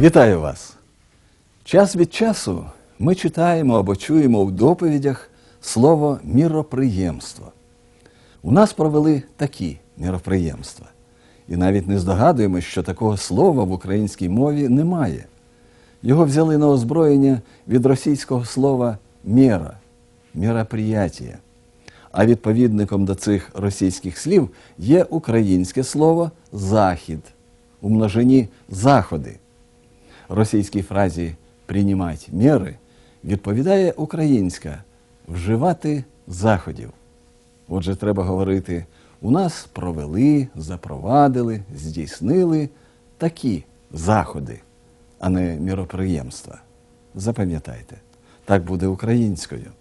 Вітаю вас! Час від часу ми читаємо або чуємо в доповідях слово міроприємство. У нас провели такі міроприємства. І навіть не здогадуємось, що такого слова в українській мові немає. Його взяли на озброєння від російського слова міра, міроприятія. А відповідником до цих російських слів є українське слово захід у множині заходи. Російській фразі «приймати міри відповідає українська вживати заходів. Отже, треба говорити, у нас провели, запровадили, здійснили такі заходи, а не міроприємства. Запам'ятайте, так буде українською.